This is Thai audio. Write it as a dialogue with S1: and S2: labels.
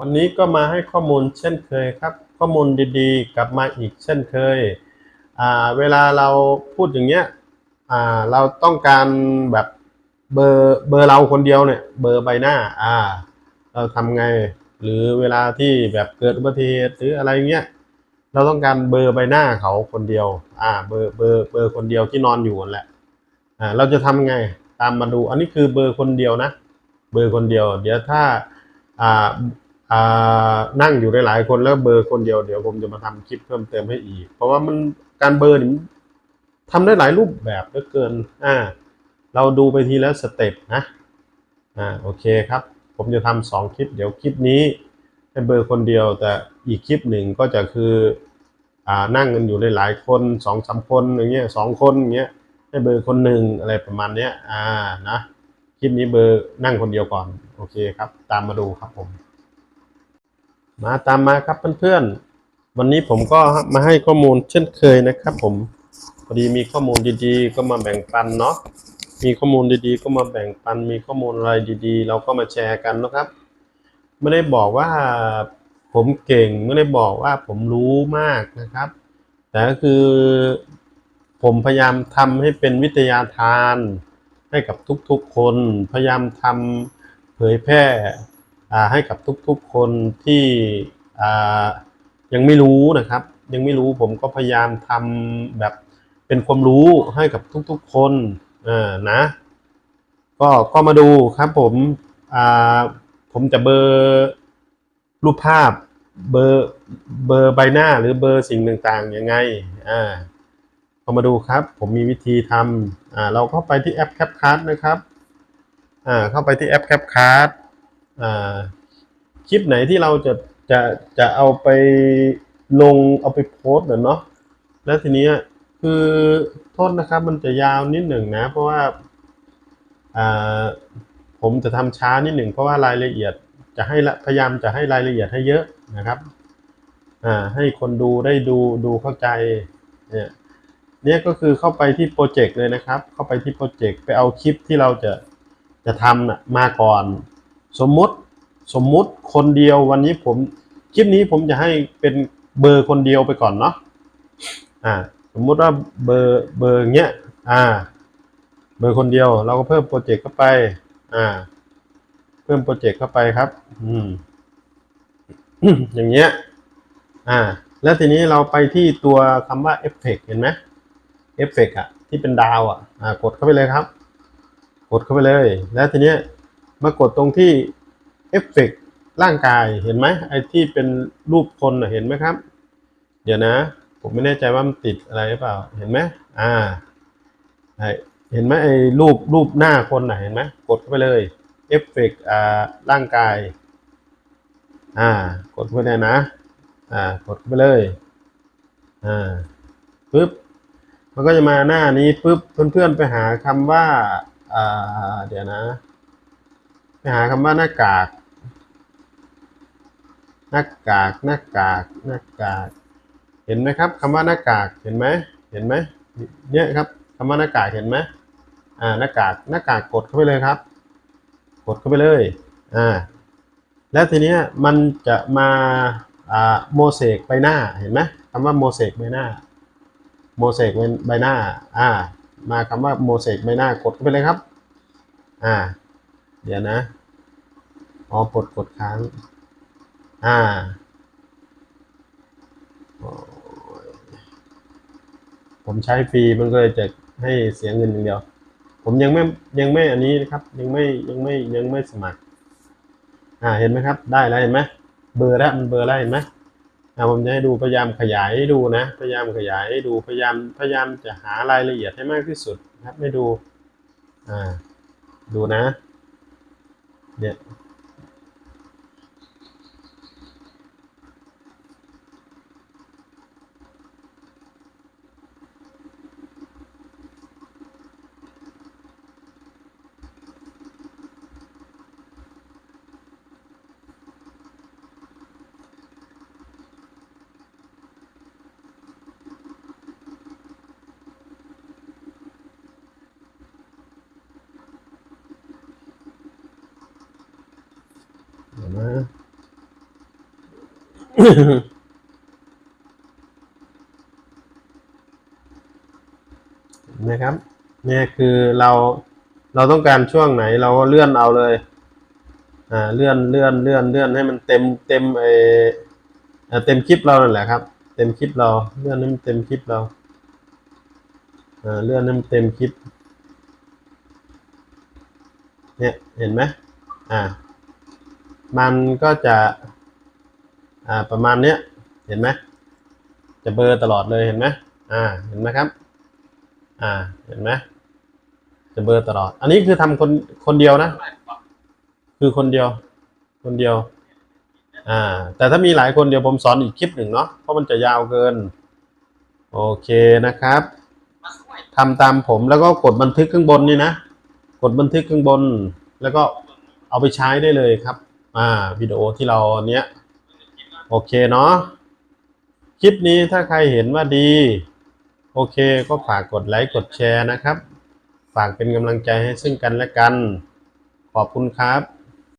S1: วันนี้ก็มาให้ข้อมูลเช่นเคยครับ ข้อมูลดีๆ กลับมาอีกเช่นเคย เวลาเราพูดอย่างเงี้ยเราต้องการแบบเบอร์เบอร์เราคนเดียวเนี่ย เบอร์ใบหน้าอ่า เราทำไง หรือเวลาที่แบบเกิดอุบัติเหตุหรืออะไรเงี้ยเราต้องการเบอร์ใบหน้าเขาคนเดียว อ่า เบอร์เบอร์เบอร์คนเดียวที่นอนอยู่นั่นแหละ อ่า เราจะทำไง ตามมาดู อันนี้คือเบอร์คนเดียวนะ เบอร์คนเดียว เดี๋ยวถ้า อ่า นั่งอยู่หลายๆคนแล้วเบอร์คนเดียวเดี๋ยวผมจะมาทำคลิปเพิ่มเติมให้อีก เพราะว่ามันการเบอร์นี่ทำได้หลายรูปแบบเหลือเกิน อ่า เราดูไปทีและสเต็ปนะ อ่า โอเคครับ ผมจะทำสองคลิป เดี๋ยวคลิปนี้ให้เบอร์คนเดียว แต่อีกคลิปหนึ่งก็จะคือ อ่า นั่งกันอยู่หลายๆคนสองสามคนอย่างเงี้ยสองคนอย่างเงี้ย ให้เบอร์คนหนึ่งอะไรประมาณเนี้ย อ่า นะ คลิปนี้เบอร์นั่งคนเดียวก่อน โอเคครับ ตามมาดูครับผม มาตามมาครับเพื่อนๆ วันนี้ผมก็มาให้ข้อมูลเช่นเคยนะครับ ผมพอดีมีข้อมูลดีๆ ก็มาแบ่งปันเนาะมีข้อมูลดีๆ ก็มาแบ่งปัน มีข้อมูลอะไรดีๆ เราก็มาแชร์กันนะครับ ไม่ได้บอกว่าผมเก่งไม่ได้บอกว่าผมรู้มากนะครับ แต่ก็คือผมพยายามทำให้เป็นวิทยาทาน ให้กับทุกๆคน พยายามทำเผยแพร่ ให้กับทุกๆคนที่ยังไม่รู้นะครับ ยังไม่รู้ผมก็พยายามทำแบบเป็นความรู้ให้กับทุกๆคนนะ ก็ก็มาดูครับผมผมจะเบอร์รูปภาพเบอร์เบอร์ใบหน้าหรือเบอร์สิ่งต่างๆยังไงอ่าเข้ามาดูครับ ผมมีวิธีทำอ่าเราเข้าไปที่แอป CapCut นะครับอ่าเข้าไปที่แอป CapCut คลิปไหนที่เราจะจะจะเอาไปลงเอาไปโพสต์เนาะแล้วทีเนี้ยคือโทษนะครับมันจะยาวนิดหนึ่งนะ เพราะว่าผมจะทำช้านิดหนึ่งเพราะว่ารายละเอียดจะให้พยายามจะให้รายละเอียดให้เยอะนะครับให้คนดูได้ดูดูเข้าใจเนี่ยเนี่ยก็คือเข้าไปที่โปรเจกต์เลยนะครับ เข้าไปที่โปรเจกต์ไปเอาคลิปที่เราจะจะทำนะมาก่อน สมมุติสมมุติคนเดียววันนี้ผมคลิปนี้ผมจะให้เป็นเบอร์คนเดียวไปก่อนเนาะอ่าสมมุติว่าเบอร์เบอร์เงี้ยอ่า เบอร์คนเดียวเราก็เพิ่มโปรเจกต์เข้าไป อ่า เพิ่มโปรเจกต์เข้าไปครับ อืมอย่างเงี้ย อ่า แล้วทีนี้เราไปที่ตัวคำว่าเอฟเฟกเห็นไหมเอฟเฟกอะที่เป็นดาวอะอ่ากดเข้าไปเลยครับ กดเข้าไปเลย แล้วทีเนี้ย มากดตรงที่เอฟเฟกร่างกายเห็นไหมไอ้ที่เป็นรูปคนเห็นไหมครับ เดี๋ยวนะ ผมไม่แน่ใจว่ามันติดอะไรหรือเปล่าเห็นไหมอ่าเห็นไหมไอ้รูปรูปหน้าคนเห็นไหมกดเข้าไปเลยเอฟเฟกอ่าร่างกายอ่ากดเข้าไปเลยนะอ่ากดไปเลยอ่าปึ๊บมันก็จะมาหน้านี้ปุ๊บเพื่อนๆไปหาคำว่าอ่าเดี๋ยวนะ ไปหาคำว่าหน้ากาก หน้ากาก หน้ากาก หน้ากาก เห็นไหมครับคำว่าหน้ากาก เห็นไหม เห็นไหมเนี่ยครับคำว่าหน้ากาก เห็นไหมอ่า หน้ากาก หน้ากากกดเข้าไปเลยครับ กดเข้าไปเลย อ่า แล้วทีเนี้ยมันจะมาอ่าโมเสกใบหน้า เห็นไหมคำว่าโมเสกใบหน้า โมเสกใบหน้า อ่า มาคำว่าโมเสกใบหน้ากดเข้าไปเลยครับ อ่า เดี๋ยวนะ อ๋อกดกดค้าง อ่า ผมใช้ฟรีมันก็เลยจะให้เสียเงินอย่างเดียว ผมยังไม่ยังไม่อันนี้นะครับ ยังไม่ยังไม่ยังไม่สมัคร อ่า เห็นไหมครับ ได้แล้วเห็นไหมเบอร์แล้วมันเบอร์แล้วเห็นไหมอ่าผมจะให้ดูพยายามขยายให้ดูนะ พยายามขยายให้ดู พยายามพยายามจะหารายละเอียดให้มากที่สุดนะครับให้ดู อ่า ดูนะ เนี่ยนะครับ เนี่ยคือเราเราต้องการช่วงไหนเราก็เลื่อนเอาเลย อ่า เลื่อนเลื่อนเลื่อนเลื่อนให้มันเต็มเต็มเออเต็มคลิปเรานั่นแหละครับ เต็มคลิปเรา เลื่อนให้มันเต็มคลิปเรา อ่า เลื่อนให้มันเต็มคลิป เนี่ย เห็นไหมอ่า มันก็จะอ่าประมาณเนี้ยเห็นไหมจะเบอร์ตลอดเลยเห็นไหมอ่าเห็นไหมครับ อ่าเห็นไหมจะเบอร์ตลอด อันนี้คือทำคนคนเดียวนะ คือคนเดียว คนเดียว อ่า แต่ถ้ามีหลายคนเดี๋ยวผมสอนอีกคลิปหนึ่งเนาะเพราะมันจะยาวเกิน โอเคนะครับทำตามผมแล้วก็กดบันทึกข้างบนนี่นะกดบันทึกข้างบน แล้วก็เอาไปใช้ได้เลยครับ อ่าวิดีโอที่เราเนี้ยโอเคเนาะคลิปนี้ถ้าใครเห็นว่าดี โอเคก็ฝากกดไลค์กดแชร์นะครับ ฝากเป็นกำลังใจให้ซึ่งกันและกัน ขอบคุณครับ